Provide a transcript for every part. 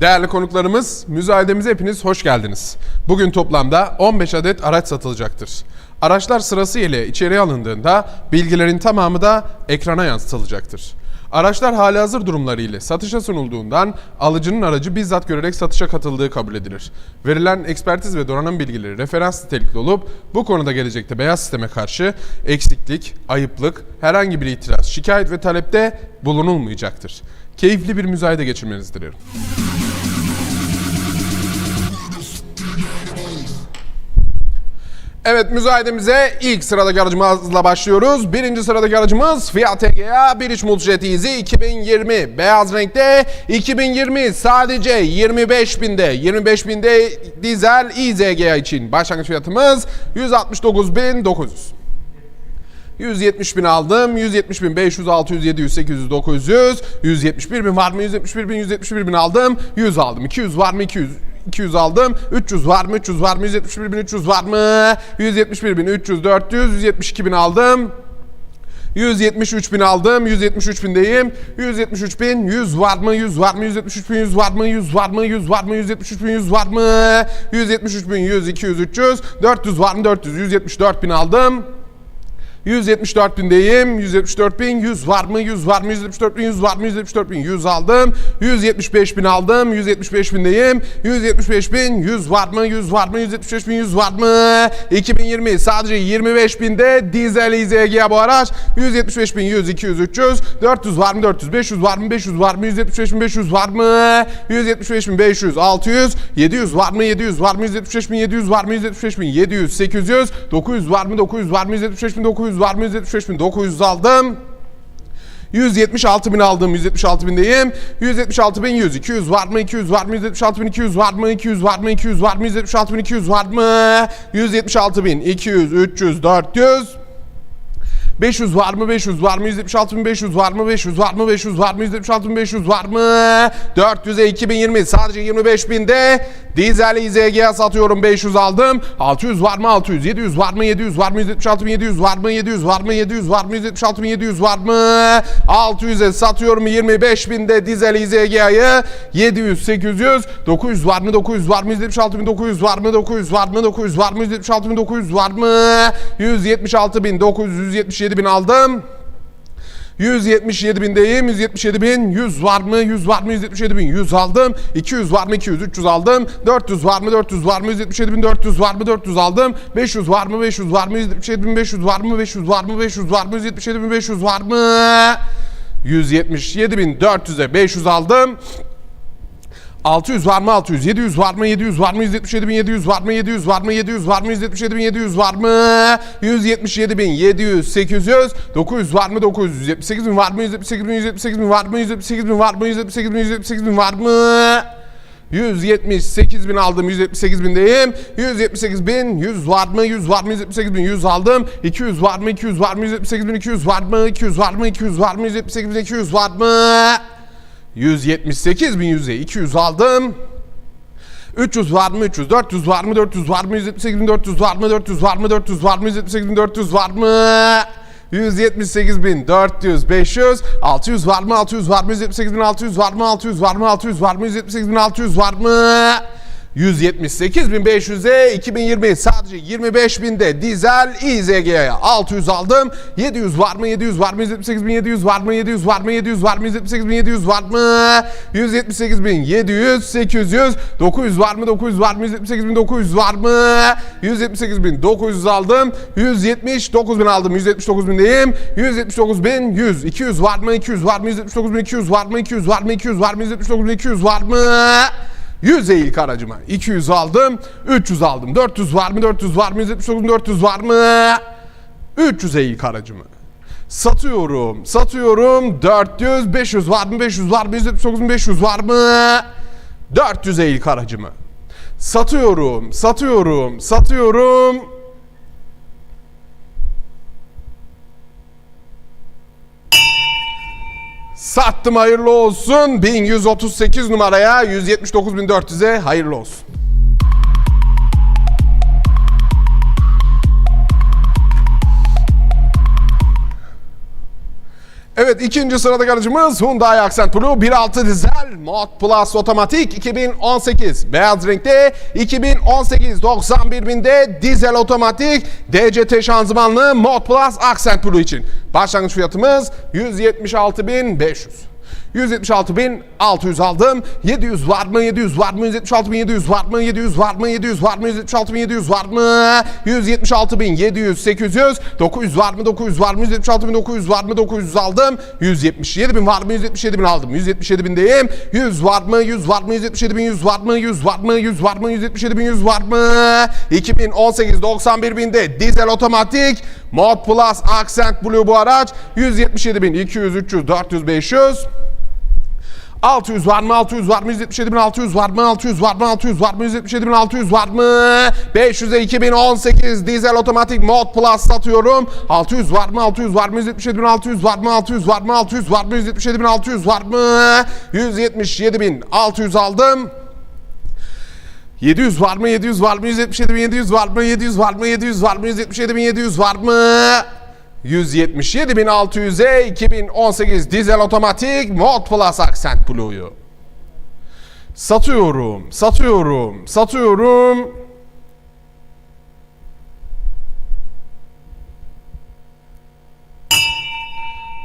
Değerli konuklarımız, müzayedemize hepiniz hoş geldiniz. Bugün toplamda 15 adet araç satılacaktır. Araçlar sırasıyla içeriye alındığında bilgilerin tamamı da ekrana yansıtılacaktır. Araçlar halihazır durumları ile satışa sunulduğundan alıcının aracı bizzat görerek satışa katıldığı kabul edilir. Verilen ekspertiz ve donanım bilgileri referans nitelikli olup bu konuda gelecekte beyaz sisteme karşı eksiklik, ayıplık, herhangi bir itiraz, şikayet ve talepte bulunulmayacaktır. Keyifli bir müzayede geçirmenizi diliyorum. Evet müzayedemize ilk sıradaki aracımızla başlıyoruz. Birinci sıradaki aracımız Fiat Egea 1.3 Multijet Easy 2020. Beyaz renkte 2020 sadece 25 binde. 25 binde dizel Easy Egea için başlangıç fiyatımız 169.900. 170 bin aldım. 170 bin 500, 600, 700, 800, 900. 171 bin var mı? 171 bin, 171 bin aldım. 100 aldım. 200 var mı? 200. 200 aldım. 300 var mı? 300 var mı? 171 bin 300 var mı? 171 bin 300, 400, 172 bin aldım. 173 bin aldım. 173 bindeyim. 173 bin 100 var mı? 100 var mı? 173 bin 100 var mı? 100 var mı? 100 var mı? 173 bin 100 var mı? 173 bin 100, 200, 300. 400 var mı? 400. 174 bin aldım. 174 bindeyim. 174 bin 100 var mı? 100 var mı? 174 bin 100 var mı? 174 bin 100 aldım. 175 bin aldım. 175 bindeyim. 175 bin 100 var mı? 100 var mı? 175 bin 100 var mı? 2020 sadece 25 binde dizel İZG bu araç. 175 bin 100, 200, 300. 400 var mı? 400. 500 var mı? 500 var mı? 175 bin 500 var mı? 175 bin 500, 600. 700 var mı? 700 var mı? 175 bin 700 var mı? 175 bin 700, 800. 900 var mı? 900 var mı? 175 bin 900 var mı? 175 bin. 900 aldım. 176 bin aldım. 176 bindeyim 176 bin 100 200 var mı? 200 var mı? 176 bin 200 var mı? 200 var mı? 200 var mı? 176 bin 200 var mı? 176 bin. 200 300 400 500 var mı 500 var mı 176 bin 500 var mı 500 var mı 500 var mı 176 bin 500 var mı 400'e 2020 sadece 25 binde dizel İZG satıyorum 500 aldım 600 var mı 600 700 var mı 700 var mı 176 bin 700 var mı 700 var mı 700 var mı 176 bin 700 var mı 600'e satıyorum 25 binde dizel İZG'yi 700 800 900 var mı 900 var mı 176 bin 900 var mı 900 var mı 900 var mı 176 bin 900 var mı 176 bin 900 177 bin aldım 177 bindeyim. 177 bin. 100 var mı? 100 var mı? 177 bin. 100 aldım. 200 var mı? 200. 300 aldım. 400 var mı? 400 var mı? 177 bin. 400 var mı? 400 aldım. 500 var mı? 500 var mı? 177 bin. 500 var mı? 500 var mı? 500 var mı? 177 bin. 500 var mı? 177 bin 400'e 500 aldım. 600 var mı 600 700 var mı 700 var mı 177 bin 700 var mı 700 var mı 700 var mı 177 bin 700 var mı 177 bin 700 800 900 var mı 900 178 bin var mı 178 bin 178 bin var mı 178 bin var mı 178 bin 178 bin var mı 178 bin aldım 178 bindeyim 178 bin 100 var mı 100 var mı 178 bin 100 aldım 200 var mı 200 var mı 178 bin 200 var mı 200 var mı 200 var mı 178 bin 200 var mı 178 bin 100'e 200 aldım 300 var mı 300 400 var mı 400 var mı 178 bin 400 var mı 400 var mı 400 var mı 178 bin 400 var mı 178 bin 400 500 600 var mı 600 var mı 178 bin 600 var mı 600 var mı 600 var mı 178 bin 600 var mı 178.500'e 2020 sadece 25 binde dizel İZG'ye 600 aldım. 700 var mı? 700 var mı? 178.700 var mı? 700 var mı? 700 var mı? 178.700 var mı? 178.700 800 900 var mı? 900 var mı? 178.900 var mı? 178.900 aldım. 179.000 aldım. 179.000'deyim. 179.100 200 var mı? 200 var mı? 179.200 var mı? 200 var mı? 200 var mı? 179.200 var mı? 100 eğilk aracıma 200 aldım 300 aldım. 400 var mı 400 var mı 179 400 var mı? 300 eğilk aracımı satıyorum satıyorum. 400 500 var mı 500 var mı 179 500 var mı? 400 eğilk aracımı satıyorum satıyorum satıyorum Sattım hayırlı olsun. 1138 numaraya 179.400'e hayırlı olsun. Evet ikinci sıradaki aracımız Hyundai Accent Blue 1.6 dizel Mod Plus otomatik 2018 beyaz renkte 2018 91 binde dizel otomatik DCT şanzımanlı Mod Plus Accent Blue için. Başlangıç fiyatımız 176.500 176.600 aldım. 700 var mı? 700 var mı? 176.700 var mı? 700 var mı? 700 var mı? 176.700 var mı? 176.700 800 900 var mı? 900 var mı? 176.900 var mı? 900 aldım. 177.000 var mı? 177.000 aldım. 177.000'deyim. 100 var mı? 100 var mı? 177.000 100 var mı? 100 var mı? 100 var mı? 177.000 100 var mı? 2018 91.000'de dizel otomatik Mod Plus Accent Blue bu araç 177.000 200 300 400 500 600 var mı? 600 var mı? 177 bin 600 var mı? 600 var mı? 600 var mı? 177 bin 600 var mı? 500'e 2018 dizel otomatik mod plus satıyorum. 600 var mı? 600 var mı? 177 bin 600 var mı? 600 var mı? 600 var mı? 177 bin 600 var mı? 177 bin 600 aldım. 700 var mı? 700 var mı? 177 bin 700 var mı? 700 var mı? 700 var mı? 177 bin 700 var mı? 177.600'e 2018 dizel otomatik Mod Plus Accent Blue'yu. Satıyorum, satıyorum, satıyorum.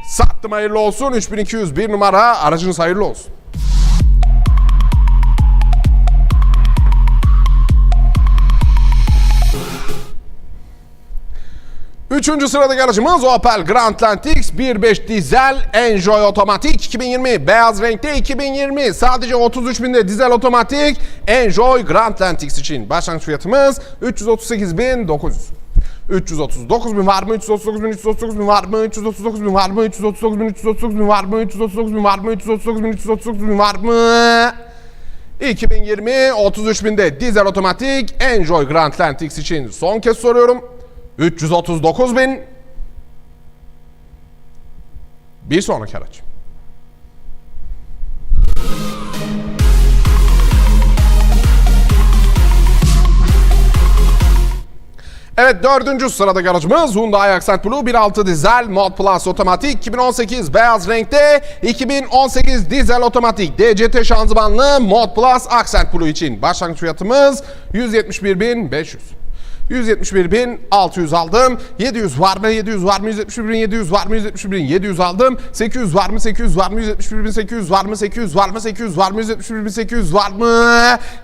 Sattım hayırlı olsun. 3201 numara aracınız hayırlı olsun. Üçüncü sıradaki aracımız Opel Grandland X 1.5 dizel Enjoy otomatik 2020 beyaz renkte 2020 sadece 33 binde dizel otomatik Enjoy Grandland X için başlangıç fiyatımız 338.900 339 bin var mı? 339 bin, 339 bin var mı? 339 bin var mı? 339 bin, 339 bin var mı? 339 bin var mı? 339 bin, 339 bin var mı? 2020 33 binde dizel otomatik Enjoy Grandland X için son kez soruyorum. 339 bin. Bir sonraki araç. Evet dördüncü sıradaki aracımız Hyundai Accent Blue 1.6 dizel Mod Plus otomatik 2018 beyaz renkte 2018 dizel otomatik DCT şanzımanlı Mod Plus Accent Blue için başlangıç fiyatımız 171.500 171.600 aldım. 700 var mı? 700 var mı? 171.700 var mı? 171.700 aldım. 800 var mı? 800 var mı? 171.800 var mı? 800 var mı? 800 var mı? 171.800 var mı?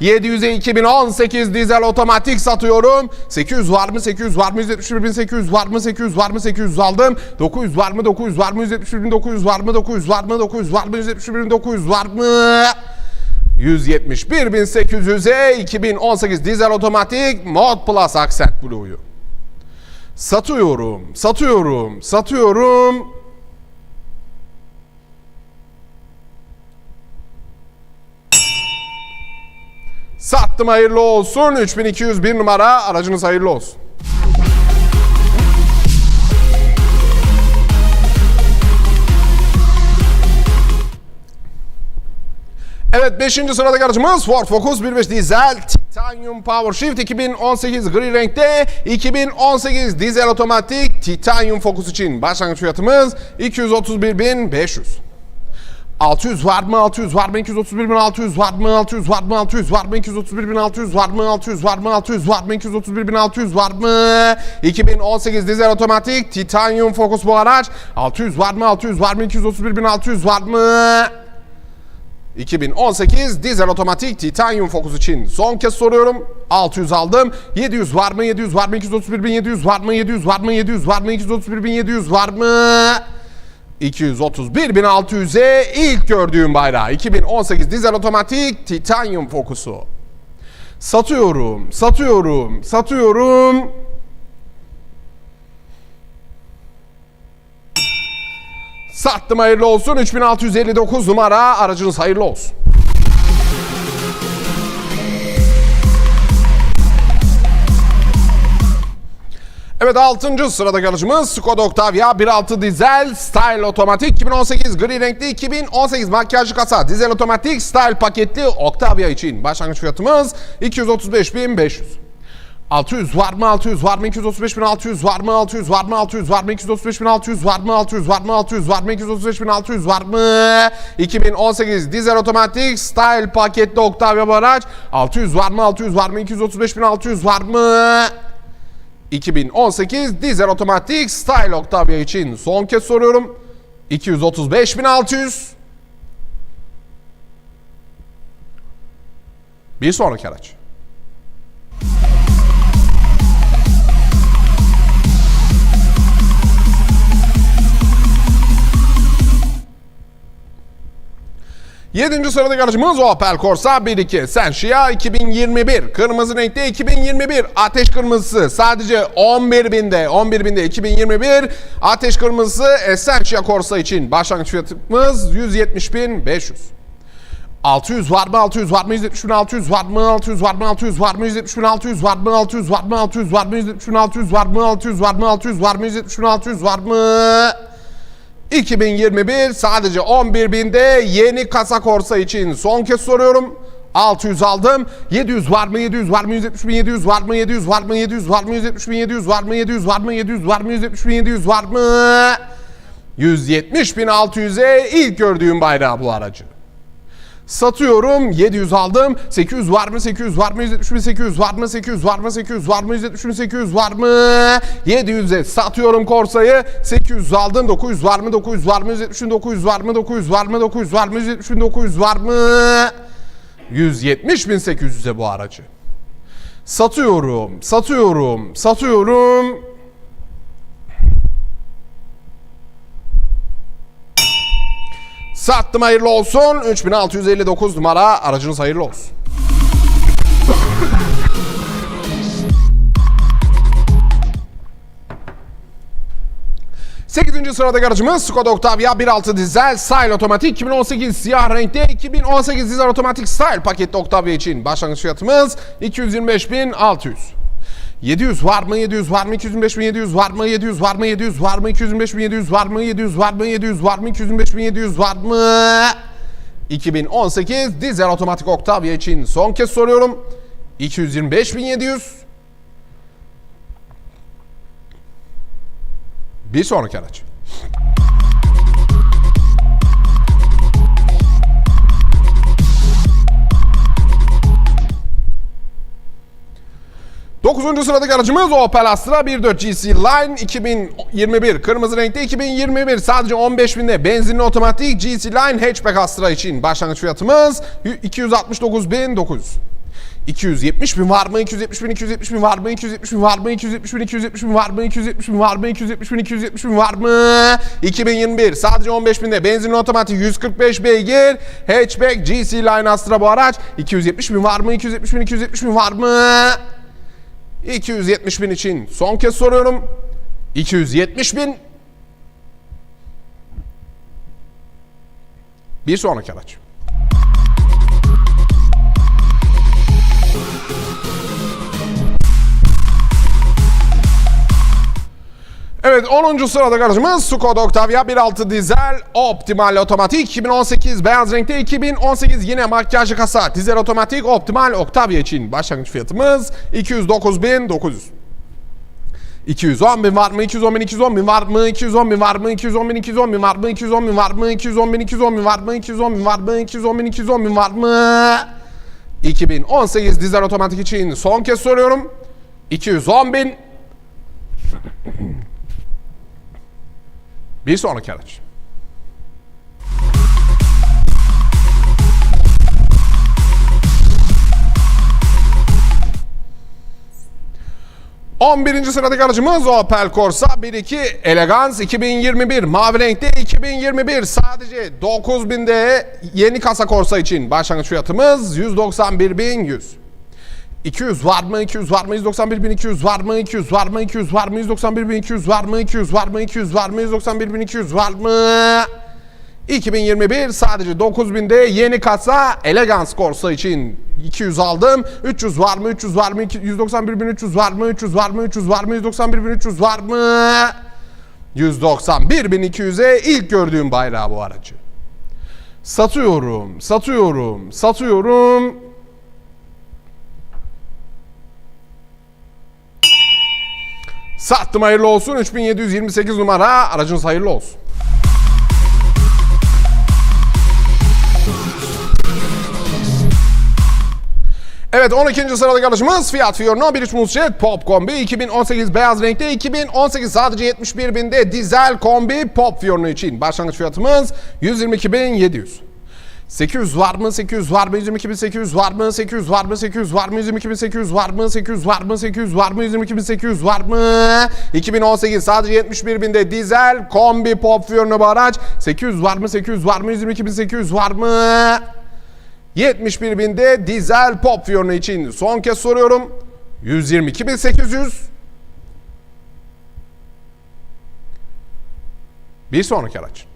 700'e 2018 dizel otomatik satıyorum. 800 var mı? 800 var mı? 171.800 var mı? 800 var mı? 800 aldım. 900 var mı? 900 var mı? 171.900 var mı? 900 var mı? 900 var mı? 171.900 var mı? 171.800'e 2018 dizel otomatik Mod Plus Accent Blue'yu. Satıyorum, satıyorum, satıyorum. Sattım hayırlı olsun. 3201 numara aracınız hayırlı olsun. Evet 5. sıradaki aracımız Ford Focus 1.5 dizel Titanium Power Shift 2018 gri renkte 2018 dizel otomatik Titanium Focus için başlangıç fiyatımız 231.500 600 var mı? 600 var mı? 231 bin 600 var mı? 600 var mı? 600 var mı? 231 bin 600 var mı? 600 var mı? 600 var mı? 231 bin 600 var mı? 2018 dizel otomatik Titanium Focus bu araç. 600 var mı? 600 var mı? 231 bin 600 var mı? 2018 dizel otomatik Titanium Focus için son kez soruyorum. 600 aldım. 700 var mı? 700 var mı? 231 bin 700 var mı? 700 var mı? 700 var mı? 231 bin 700 var mı? 231.600'e ilk gördüğüm bayrağı 2018 dizel otomatik Titanium Focus'u. Satıyorum, satıyorum, satıyorum. Sattım hayırlı olsun. 3659 numara aracınız hayırlı olsun. Evet 6. sıradaki aracımız Skoda Octavia 1.6 dizel Style otomatik 2018 gri renkli 2018 makyajlı kasa dizel otomatik Style paketli Octavia için başlangıç fiyatımız 235.500 600 var mı 600 var mı 235 bin 600 var mı 600 var mı 600 var mı 235 bin 600 var mı 600 var mı 600 var mı 235 bin 600 var mı 2018 dizel otomatik style paketli Octavia bu araç 600 var mı 600 var mı 235 bin 600 var mı 2018 dizel otomatik style Octavia için son kez soruyorum 235.600 Bir sonraki araç. Yedinci sıradaki aracımız Opel Corsa 1.2 Sentia 2021 Kırmızı renkte 2021 Ateş kırmızısı sadece 11 binde 11 binde 2021 Ateş kırmızısı Essentia Corsa için başlangıç fiyatımız 170.500 600 var mı 600 var mı 170 bin 600 var mı 600 var mı 600 var mı 170 bin 600 var mı 600 var mı 600 var mı 170 bin 600 var mı 600 var mı 600 var mı 170 bin 600 var mı 2021 sadece 11 binde yeni kasa korsa için son kez soruyorum. 600 aldım. 700 var mı? 700 var mı? 170 bin 700 var mı? 700 var mı? 700 var mı? 170 bin 700 var mı? 700 var mı? 700 var mı? 170 bin 700 var mı? 170 bin 600'e ilk gördüğüm bayrağı bu aracı. Satıyorum 700 aldım 800 var mı 800 var mı 170 bin 800 var mı 800 var mı 800 var mı 170 bin 800 var mı 700'e satıyorum Corsa'yı 800 aldım 900 var mı 900 var mı 170 bin 900 var mı 900 var mı 900 var mı 170 bin 900 var mı 170 bin 800'e bu aracı Satıyorum satıyorum satıyorum Sattım hayırlı olsun. 3659 numara aracınız hayırlı olsun. Sekizinci sıradaki aracımız Skoda Octavia 1.6 dizel Style otomatik 2018 siyah renkte 2018 dizel otomatik Style paketli Octavia için başlangıç fiyatımız 225.600. 700 var mı? 700 var mı? 225 bin 700 var mı? 700 var mı? 700 var mı? 225 bin 700 var mı? 700 var mı? 700 var mı? 225 bin 700 var mı? 2018 dizel otomatik Octavia için son kez soruyorum. 225 bin 700. Bir sonraki araç. 9. sıradaki aracımız Opel Astra 1.4 GC Line 2021. Kırmızı renkte 2021. Sadece 15 binde benzinli otomatik GC Line hatchback Astra için başlangıç fiyatımız 269.900. 270 bin var mı? 270 bin, 270 bin var mı? 270 bin var mı? 270 bin, 270 bin var mı? 270 bin var mı? 270 bin, 270 bin var mı? 2021 sadece 15 binde benzinli otomatik 145 beygir hatchback GC Line Astra bu araç 270 bin var mı? 270 bin, 270 bin var mı? 270 bin için son kez soruyorum. 270 bin. Bir sonraki araç. Evet 10. sırada aracımız Skoda Octavia 1.6 dizel optimal otomatik 2018 beyaz renkte 2018 yine makyajlı kasa dizel otomatik optimal Octavia için başlangıç fiyatımız 209.900 210 bin var mı? 210 bin 210 bin var mı? 210 bin var mı? 210 bin 210 bin var mı? 210 bin var mı? 210 bin 210 bin var mı? 210 bin var mı? 210 bin 210 bin var mı? 2018 dizel otomatik için son kez soruyorum. 210 bin Bir sonraki araç. On birinci sıradaki aracımız Opel Corsa 1.2 Elegance 2021 mavi renkte 2021 sadece 9000'de yeni kasa Corsa için başlangıç fiyatımız 191.100 200 var mı? 200 var mı? 191 bin 200 var mı? 200 var mı? 200 var mı? 191 bin 200 var mı? 200 var mı? 200 var mı? 191 bin 200 var mı? 2021 sadece 9000'de yeni kasa Elegance Corsa için 200 aldım. 300 var mı? 300 var mı? 191 bin 300 var mı? 300 var mı? 300 var mı? 191 bin 300 var mı? 191 bin 200'e ilk gördüğüm bayrağı bu aracı. Satıyorum, satıyorum, satıyorum. Sattım hayırlı olsun. 3728 numara aracınız hayırlı olsun. Evet 12. sıradaki aracımız Fiat Fiorino 1.3 Multijet Pop Kombi 2018 beyaz renkte 2018 sadece 71 binde dizel kombi Pop Fiorino için başlangıç fiyatımız 122.700. 800 var mı? 800 var mı? 122.800 var mı? 800 var mı? 800 var mı? 122.800 var mı? 800 var mı? 800 var mı? 122.800 var mı? 2018 sadece 71 binde dizel kombi Pop Fiorino bu araç. 800 var mı? 800 var mı? 122.800 var mı? 71 binde dizel pop Fiorino için son kez soruyorum. 122.800 Bir sonraki araç.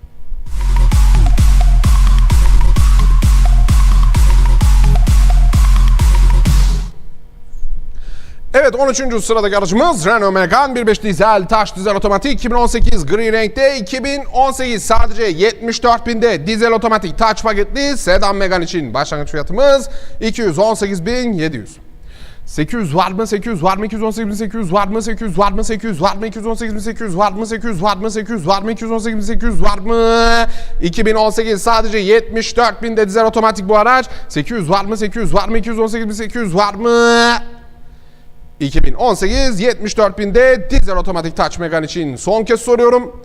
Evet 13. sıradaki aracımız Renault Megane 1.5 dizel taş dizel otomatik 2018 gri renkte 2018 sadece 74 binde dizel otomatik taç paketli sedan Megane için başlangıç fiyatımız 218.700. 800 var mı? 800 var mı? 218.800 var mı? 800 var mı? 800 var mı? 218.800 var mı? 800 var mı? 800 var mı? 218.800 var mı? 2018 sadece 74 binde dizel otomatik bu araç. 800 var mı? 800 var mı? 218.800 var mı? 2018 74 binde dizel otomatik Touch Megane için son kez soruyorum.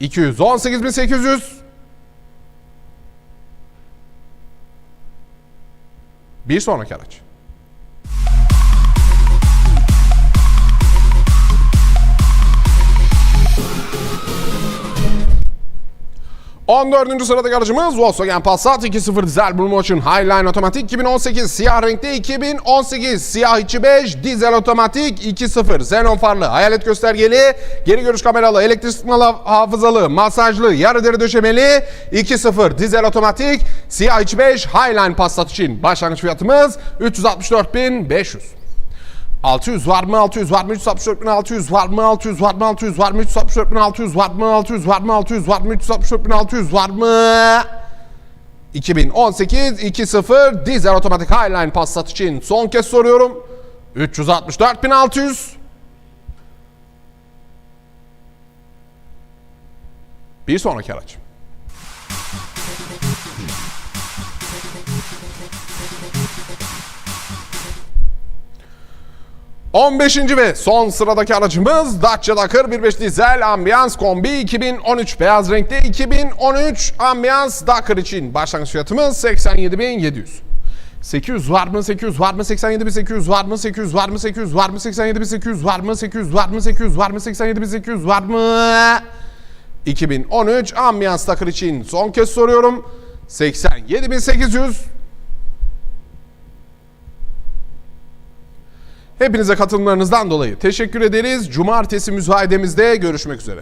218.800 Bir sonraki araç. On dördüncü sıradaki aracımız Volkswagen Passat 2.0 dizel Motion Highline otomatik 2018 siyah renkte 2018 siyah içi bej dizel otomatik 2.0 xenon farlı hayalet göstergeli geri görüş kameralı elektrik sıkmalı hafızalı masajlı yarı deri döşemeli 2.0 dizel otomatik siyah içi bej Highline Passat için başlangıç fiyatımız 364.500 600 var mı? 600 var mı? 364 bin 600 var mı? 600 var mı? 600 var mı? 364 bin 600 var mı? 600 var mı? 600 var mı? 364 bin 600 var mı? 2018 2.0 dizel otomatik Highline Passat için son kez soruyorum. 364 bin 600 Bir sonraki araç. 15. ve son sıradaki aracımız Dacia Dakar 1.5 dizel ambiyans kombi 2013 beyaz renkte 2013 ambiyans Dakar için başlangıç fiyatımız 87.700. 800 var mı? 800 var mı? 87.800 var mı? 800 var mı? 800 var mı? 87.800 var mı? 800 var mı? 800 var mı? 87.800 var mı? 2013 ambiyans Dakar için son kez soruyorum. 87.800 Hepinize katılımlarınızdan dolayı teşekkür ederiz. Cumartesi müzayedemizde görüşmek üzere.